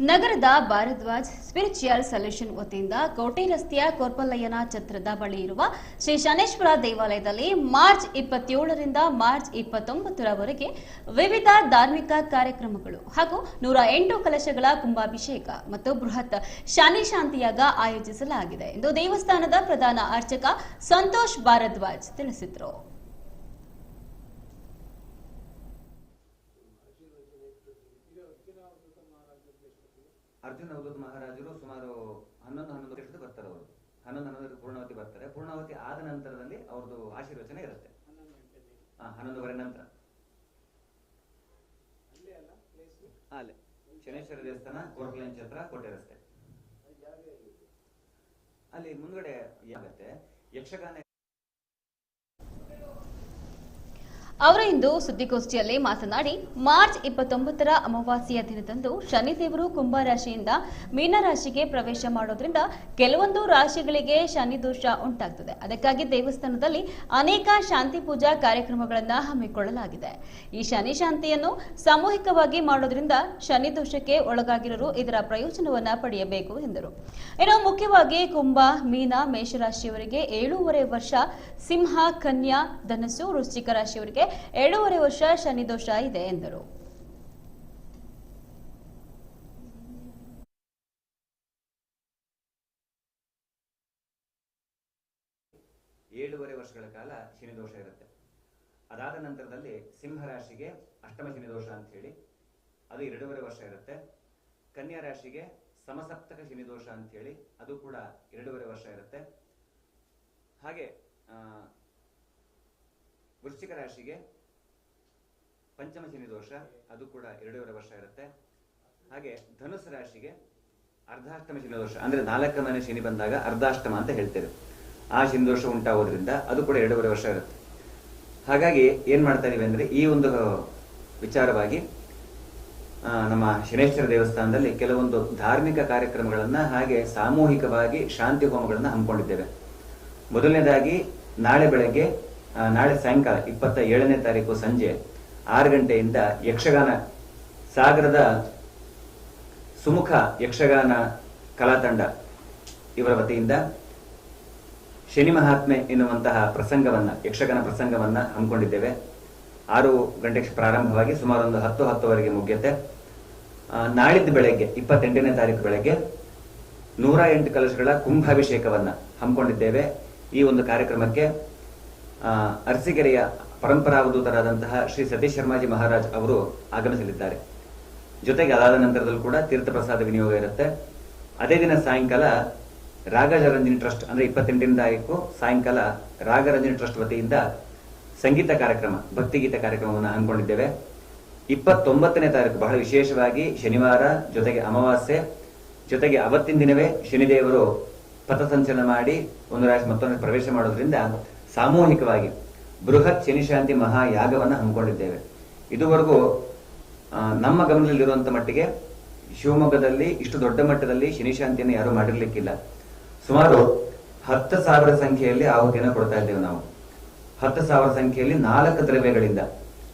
ನಗರದ Bharadwaj spiritual solution ವತಿಯಿಂದ ಕೋಟೆ ರಸ್ತೆಯ ಕೋರ್ಪಲ್ಲಯ್ಯನ ಛತ್ರದ ಬಳಿ ಇರುವ ಶ್ರೀ ಶನೇಶ್ವರ ದೇವಾಲಯದಲ್ಲಿ ಮಾರ್ಚ್ ಇಪ್ಪತ್ತೇಳರಿಂದ ಮಾರ್ಚ್ ಇಪ್ಪತ್ತೊಂಬತ್ತರವರೆಗೆ ವಿವಿಧ ಧಾರ್ಮಿಕ ಕಾರ್ಯಕ್ರಮಗಳು ಹಾಗೂ ನೂರ ಎಂಟು ಕಲಶಗಳ ಕುಂಭಾಭಿಷೇಕ ಮತ್ತು ಬೃಹತ್ ಶಾನಿ ಶಾಂತಿಯಾಗ ಆಯೋಜಿಸಲಾಗಿದೆ ಎಂದು ದೇವಸ್ಥಾನದ ಪ್ರಧಾನ ಅರ್ಚಕ ಸಂತೋಷ್ ಭಾರದ್ವಾಜ್ ತಿಳಿಸಿದರು. ಅರ್ಜುನ ಅವಧೂತ ಮಹಾರಾಜರು ಸುಮಾರು ಹನ್ನೊಂದು ಹನ್ನೊಂದು ವರ್ಷದ ಬರ್ತಾರೆ ಅವರು. ಹನ್ನೊಂದು ಹನ್ನೊಂದು ಪೂರ್ಣಾವತಿ ಬರ್ತಾರೆ. ಪೂರ್ಣಾವತಿ ಆದ ನಂತರದಲ್ಲಿ ಅವ್ರದ್ದು ಆಶೀರ್ವಚನೆ ಇರುತ್ತೆ. ಹಾ ಹನ್ನೊಂದುವರೆ ನಂತರ. ಅಲ್ಲೇ ಶನೇಶ್ವರ ದೇವಸ್ಥಾನ ಕೋರ್ಕಲೈನ್ ಛತ್ರ ಕೋಟೆ ರಸ್ತೆ. ಅಲ್ಲಿ ಮುಂದ್ಗಡೆ ಆಗತ್ತೆ ಯಕ್ಷಗಾನ ಅವರು ಇಂದು ಸುದ್ದಿಗೋಷ್ಠಿಯಲ್ಲಿ ಮಾತನಾಡಿ, ಮಾರ್ಚ್ ಇಪ್ಪತ್ತೊಂಬತ್ತರ ಅಮಾವಾಸ್ಯೆಯ ದಿನದಂದು ಶನಿದೇವರು ಕುಂಭ ರಾಶಿಯಿಂದ ಮೀನರಾಶಿಗೆ ಪ್ರವೇಶ ಮಾಡೋದ್ರಿಂದ ಕೆಲವೊಂದು ರಾಶಿಗಳಿಗೆ ಶನಿ ದೋಷ ಉಂಟಾಗ್ತದೆ. ಅದಕ್ಕಾಗಿ ದೇವಸ್ಥಾನದಲ್ಲಿ ಅನೇಕ ಶಾಂತಿ ಪೂಜಾ ಕಾರ್ಯಕ್ರಮಗಳನ್ನು ಹಮ್ಮಿಕೊಳ್ಳಲಾಗಿದೆ. ಈ ಶನಿ ಶಾಂತಿಯನ್ನು ಸಾಮೂಹಿಕವಾಗಿ ಮಾಡೋದ್ರಿಂದ ಶನಿ ದೋಷಕ್ಕೆ ಒಳಗಾಗಿರೋರು ಇದರ ಪ್ರಯೋಜನವನ್ನ ಪಡೆಯಬೇಕು ಎಂದರು. ಇನ್ನು ಮುಖ್ಯವಾಗಿ ಕುಂಭ, ಮೀನ ಮೇಷರಾಶಿಯವರಿಗೆ ಏಳೂವರೆ ವರ್ಷ, ಸಿಂಹ, ಕನ್ಯಾ, ಧನಸ್ಸು, ವೃಶ್ಚಿಕ ರಾಶಿಯವರಿಗೆ ಏಳೂವರೆ ವರ್ಷ ಶನಿ ದೋಷ ಇದೆ ಎಂದರು. ಏಳೂವರೆ ವರ್ಷಗಳ ಕಾಲ ಶನಿದೋಷ ಇರುತ್ತೆ. ಅದಾದ ನಂತರದಲ್ಲಿ ಸಿಂಹ ರಾಶಿಗೆ ಅಷ್ಟಮ ಶನಿದೋಷ ಅಂತ ಹೇಳಿ ಅದು ಎರಡೂವರೆ ವರ್ಷ ಇರುತ್ತೆ. ಕನ್ಯಾ ರಾಶಿಗೆ ಸಮಸಪ್ತಕ ಶನಿದೋಷ ಅಂತ ಹೇಳಿ ಅದು ಕೂಡ ಎರಡೂವರೆ ವರ್ಷ ಇರುತ್ತೆ. ಹಾಗೆ ವೃಶ್ಚಿಕ ರಾಶಿಗೆ ಪಂಚಮ ಶನಿ ದೋಷ, ಅದು ಕೂಡ ಎರಡೂವರೆ ವರ್ಷ ಇರುತ್ತೆ. ಹಾಗೆ ಧನುಸ್ ರಾಶಿಗೆ ಅರ್ಧಾಷ್ಟಮ ಶನಿ ದೋಷ, ಅಂದ್ರೆ ನಾಲ್ಕ ಮನೆ ಶನಿ ಬಂದಾಗ ಅರ್ಧಾಷ್ಟಮ ಅಂತ ಹೇಳ್ತೇವೆ. ಆ ಶನಿ ದೋಷ ಉಂಟಾಗೋದ್ರಿಂದ ಅದು ಕೂಡ ಎರಡೂವರೆ ವರ್ಷ ಇರುತ್ತೆ. ಹಾಗಾಗಿ ಏನ್ ಮಾಡ್ತಾ ಇದೀವಿ ಅಂದ್ರೆ ಈ ಒಂದು ವಿಚಾರವಾಗಿ ನಮ್ಮ ಶನೇಶ್ವರ ದೇವಸ್ಥಾನದಲ್ಲಿ ಕೆಲವೊಂದು ಧಾರ್ಮಿಕ ಕಾರ್ಯಕ್ರಮಗಳನ್ನ ಹಾಗೆ ಸಾಮೂಹಿಕವಾಗಿ ಶಾಂತಿ ಹೋಮಗಳನ್ನ ಹಮ್ಮಿಕೊಂಡಿದ್ದೇವೆ. ಮೊದಲನೇದಾಗಿ ನಾಳೆ ಬೆಳಗ್ಗೆ ನಾಳೆ ಸಾಯಂಕಾಲ ಇಪ್ಪತ್ತ ಏಳನೇ ತಾರೀಕು ಸಂಜೆ ಆರು ಗಂಟೆಯಿಂದ ಯಕ್ಷಗಾನ ಸಾಗರದ ಸುಮುಖ ಯಕ್ಷಗಾನ ಕಲಾತಂಡ ಇವರ ವತಿಯಿಂದ ಶನಿ ಮಹಾತ್ಮೆ ಎನ್ನುವಂತಹ ಪ್ರಸಂಗವನ್ನ, ಯಕ್ಷಗಾನ ಪ್ರಸಂಗವನ್ನ ಹಮ್ಮಿಕೊಂಡಿದ್ದೇವೆ. ಆರು ಗಂಟೆಗೆ ಪ್ರಾರಂಭವಾಗಿ ಸುಮಾರು ಒಂದು ಹತ್ತು ಹತ್ತುವರೆಗೆ ಮುಗಿಯುತ್ತೆ. ನಾಳಿದ್ದು ಬೆಳಗ್ಗೆ, ಇಪ್ಪತ್ತೆಂಟನೇ ತಾರೀಕು ಬೆಳಗ್ಗೆ ನೂರ ಎಂಟು ಕಲಶಗಳ ಕುಂಭಾಭಿಷೇಕವನ್ನ ಹಮ್ಮಿಕೊಂಡಿದ್ದೇವೆ. ಈ ಒಂದು ಕಾರ್ಯಕ್ರಮಕ್ಕೆ ಪರಂಪರಾ ಪರಂಪರಾವಧೂತರಾದಂತಹ ಶ್ರೀ ಸತೀಶ್ ಶರ್ಮಾಜಿ ಮಹಾರಾಜ್ ಅವರು ಆಗಮಿಸಲಿದ್ದಾರೆ. ಜೊತೆಗೆ ಅದಾದ ನಂತರದಲ್ಲೂ ಕೂಡ ತೀರ್ಥ ಪ್ರಸಾದ ವಿನಿಯೋಗ ಇರುತ್ತೆ. ಅದೇ ದಿನ ಸಾಯಂಕಾಲ ರಾಗರಂಜನಿ ಟ್ರಸ್ಟ್ ಅಂದ್ರೆ ಇಪ್ಪತ್ತೆಂಟನೇ ತಾರೀಕು ಸಾಯಂಕಾಲ ರಾಗರಂಜನಿ ಟ್ರಸ್ಟ್ ವತಿಯಿಂದ ಸಂಗೀತ ಕಾರ್ಯಕ್ರಮ ಭಕ್ತಿಗೀತ ಕಾರ್ಯಕ್ರಮವನ್ನು ಹಮ್ಮಿಕೊಂಡಿದ್ದೇವೆ. ಇಪ್ಪತ್ತೊಂಬತ್ತನೇ ತಾರೀಕು ಬಹಳ ವಿಶೇಷವಾಗಿ ಶನಿವಾರ, ಜೊತೆಗೆ ಅಮಾವಾಸ್ಯೆ, ಜೊತೆಗೆ ಅವತ್ತಿನ ದಿನವೇ ಶನಿದೇವರು ಪಥಸಂಚಲನ ಮಾಡಿ ಒಂದು ರಾಶಿ ಮತ್ತೊಂದು ಪ್ರವೇಶ ಮಾಡೋದ್ರಿಂದ ಸಾಮೂಹಿಕವಾಗಿ ಬೃಹತ್ ಶನಿಶಾಂತಿ ಮಹಾಯಾಗವನ್ನ ಹಮ್ಮಿಕೊಂಡಿದ್ದೇವೆ. ಇದುವರೆಗೂ ನಮ್ಮ ಗಮನದಲ್ಲಿರುವಂತ ಮಟ್ಟಿಗೆ ಶಿವಮೊಗ್ಗದಲ್ಲಿ ಇಷ್ಟು ದೊಡ್ಡ ಮಟ್ಟದಲ್ಲಿ ಶನಿಶಾಂತಿಯನ್ನು ಯಾರು ಮಾಡಿರ್ಲಿಕ್ಕಿಲ್ಲ. ಸುಮಾರು ಹತ್ತು ಸಾವಿರ ಸಂಖ್ಯೆಯಲ್ಲಿ ಆಹುತಿಯನ್ನು ಕೊಡ್ತಾ ಇದ್ದೇವೆ ನಾವು. ಹತ್ತು ಸಾವಿರ ಸಂಖ್ಯೆಯಲ್ಲಿ ನಾಲ್ಕು ದ್ರವ್ಯಗಳಿಂದ.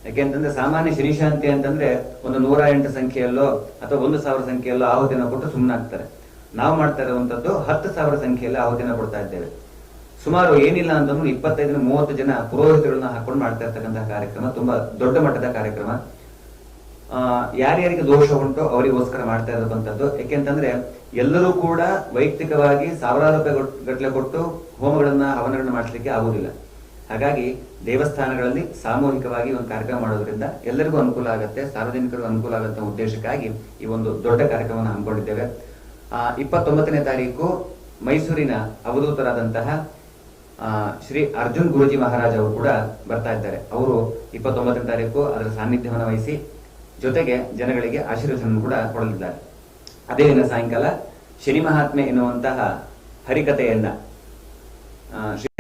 ಯಾಕೆಂತಂದ್ರೆ ಸಾಮಾನ್ಯ ಶನಿಶಾಂತಿ ಅಂತಂದ್ರೆ ಒಂದು ನೂರ ಎಂಟು ಸಂಖ್ಯೆಯಲ್ಲೋ ಅಥವಾ ಒಂದು ಸಾವಿರ ಸಂಖ್ಯೆಯಲ್ಲೋ ಆಹುತಿಯನ್ನು ಕೊಟ್ಟು ಸುಮ್ಮನಾಗ್ತಾರೆ ನಾವು ಮಾಡ್ತಾ ಇರುವಂತದ್ದು ಹತ್ತು ಸಾವಿರ ಸಂಖ್ಯೆಯಲ್ಲಿ ಆಹುತಿಯನ್ನು ಕೊಡ್ತಾ ಇದ್ದೇವೆ. ಸುಮಾರು ಏನಿಲ್ಲ ಅಂತಂದ್ರೆ ಇಪ್ಪತ್ತೈದರಿಂದ ಮೂವತ್ತು ಜನ ಪುರೋಹಿತರನ್ನ ಹಾಕೊಂಡು ಮಾಡ್ತಾ ಇರ್ತಕ್ಕಂತಹ ಕಾರ್ಯಕ್ರಮ, ತುಂಬಾ ದೊಡ್ಡ ಮಟ್ಟದ ಕಾರ್ಯಕ್ರಮ. ಯಾರ್ಯಾರಿಗೆ ದೋಷ ಉಂಟು ಅವರಿಗೋಸ್ಕರ ಮಾಡ್ತಾ ಇರತಕ್ಕಂಥದ್ದು ಯಾಕೆಂತಂದ್ರೆ ಎಲ್ಲರೂ ಕೂಡ ವೈಯಕ್ತಿಕವಾಗಿ ಸಾವಿರಾರು ರೂಪಾಯಿ ಗಟ್ಟಲೆ ಕೊಟ್ಟು ಹೋಮಗಳನ್ನ, ಹವನಗಳನ್ನ ಮಾಡಿಸ್ಲಿಕ್ಕೆ ಆಗುವುದಿಲ್ಲ ಹಾಗಾಗಿ ದೇವಸ್ಥಾನಗಳಲ್ಲಿ ಸಾಮೂಹಿಕವಾಗಿ ಒಂದು ಕಾರ್ಯಕ್ರಮ ಮಾಡೋದ್ರಿಂದ ಎಲ್ಲರಿಗೂ ಅನುಕೂಲ ಆಗುತ್ತೆ, ಸಾರ್ವಜನಿಕರಿಗೂ ಅನುಕೂಲ ಆಗುವಂತ ಉದ್ದೇಶಕ್ಕಾಗಿ ಈ ಒಂದು ದೊಡ್ಡ ಕಾರ್ಯಕ್ರಮವನ್ನು ಹಮ್ಮಿಕೊಂಡಿದ್ದೇವೆ. ಇಪ್ಪತ್ತೊಂಬತ್ತನೇ ತಾರೀಕು ಮೈಸೂರಿನ ಅವಧೂತರಾದಂತಹ ಶ್ರೀ ಅರ್ಜುನ್ ಗುರುಜಿ ಮಹಾರಾಜ್ ಅವರು ಕೂಡ ಬರ್ತಾ ಇದ್ದಾರೆ. ಅವರು ಇಪ್ಪತ್ತೊಂಬತ್ತನೇ ತಾರೀಕು ಅದರ ಸಾನ್ನಿಧ್ಯವನ್ನು ವಹಿಸಿ ಜೊತೆಗೆ ಜನಗಳಿಗೆ ಆಶೀರ್ವಚನ ಕೂಡ ಕೊಡಲಿದ್ದಾರೆ. ಅದೇ ದಿನ ಸಾಯಂಕಾಲ ಶನಿ ಮಹಾತ್ಮೆ ಎನ್ನುವಂತಹ ಹರಿಕಥೆಯನ್ನ ಆ, ಶ್ರೀ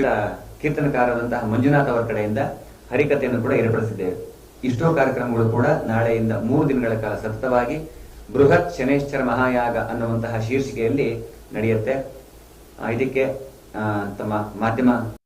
ಕೀರ್ತನಕಾರರಾದಂತಹ ಮಂಜುನಾಥ್ ಅವರ ಕಡೆಯಿಂದ ಹರಿಕಥೆಯನ್ನು ಕೂಡ ಏರ್ಪಡಿಸಿದ್ದೇವೆ. ಇಷ್ಟೋ ಕಾರ್ಯಕ್ರಮಗಳು ಕೂಡ ನಾಳೆಯಿಂದ ಮೂರು ದಿನಗಳ ಕಾಲ ಸತತವಾಗಿ ಬೃಹತ್ ಶನೇಶ್ವರ ಮಹಾಯಾಗ ಅನ್ನುವಂತಹ ಶೀರ್ಷಿಕೆಯಲ್ಲಿ ನಡೆಯುತ್ತೆ. ಇದಕ್ಕೆ あとまあ待て。